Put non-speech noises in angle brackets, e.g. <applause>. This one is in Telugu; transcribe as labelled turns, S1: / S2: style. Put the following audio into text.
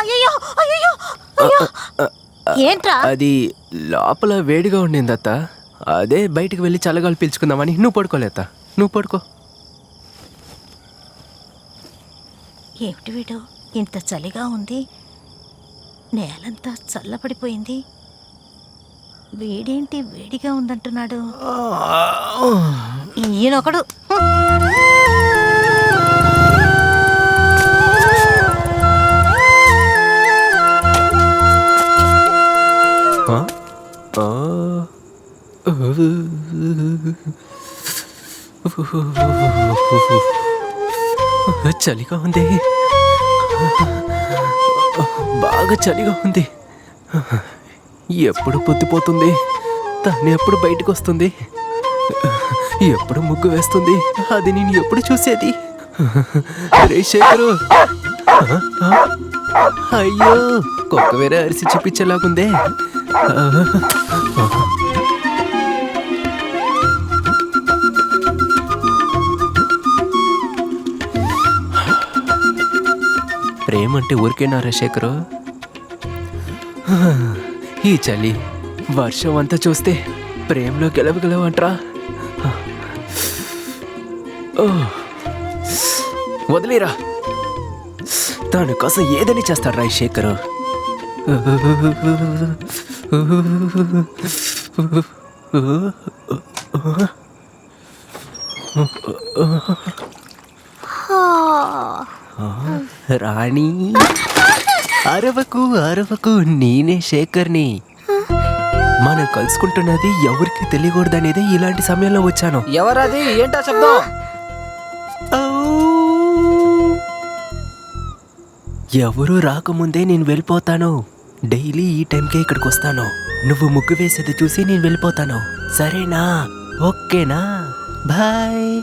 S1: అయ్యో. అయ్యో అయ్యో ఏంట్రా?
S2: అది లోపల వేడిగా ఉండింది అత్త. అదే బయటికి వెళ్ళి చల్లగాలి పీల్చుకుందామని నువ్వు పడుకోలేత నువ్వు పడుకో.
S1: ఏమిటి వీడు? ఇంత చలిగా ఉంది. నేలంతా చల్లబడిపోయింది. వేడేంటి? వేడిగా ఉందంటున్నాడు. ఈయనొకడు.
S2: Uh. <laughs> చలిగా ఉంది. బాగా చలిగా ఉంది. ఎప్పుడు పొద్దుపోతుంది? తను ఎప్పుడు బయటకు వస్తుంది? ఎప్పుడు ముగ్గు వేస్తుంది? అది నేను ఎప్పుడు చూసేది? రే శేఖరు. అయ్యో కుక్క వేరే అరిసి చూపించేలాగుందే. ప్రేమంటే ఊరికేనా శేఖరు? ఈ చలి వర్షం అంతా చూస్తే ప్రేమలో గెలవగలవంట్రా? వదిలేరా? దాని కోసం ఏదని చేస్తాడు రాయ్ శేఖరు? రాణి అరవకు అరవకు నేనే శేఖర్ని. మనం కలుసుకుంటున్నది ఎవరికి తెలియకూడదనేది ఇలాంటి సమయంలో వచ్చాను.
S3: ఎవరది? ఏంటా శబ్దం?
S2: ఎవరు రాకముందే నేను వెళ్ళిపోతాను. డైలీ ఈ టైంకే ఇక్కడికి వస్తాను. నువ్వు ముగ్గు వేసేది చూసి నేను వెళ్ళిపోతాను. సరేనా? ఓకేనా? బాయ్.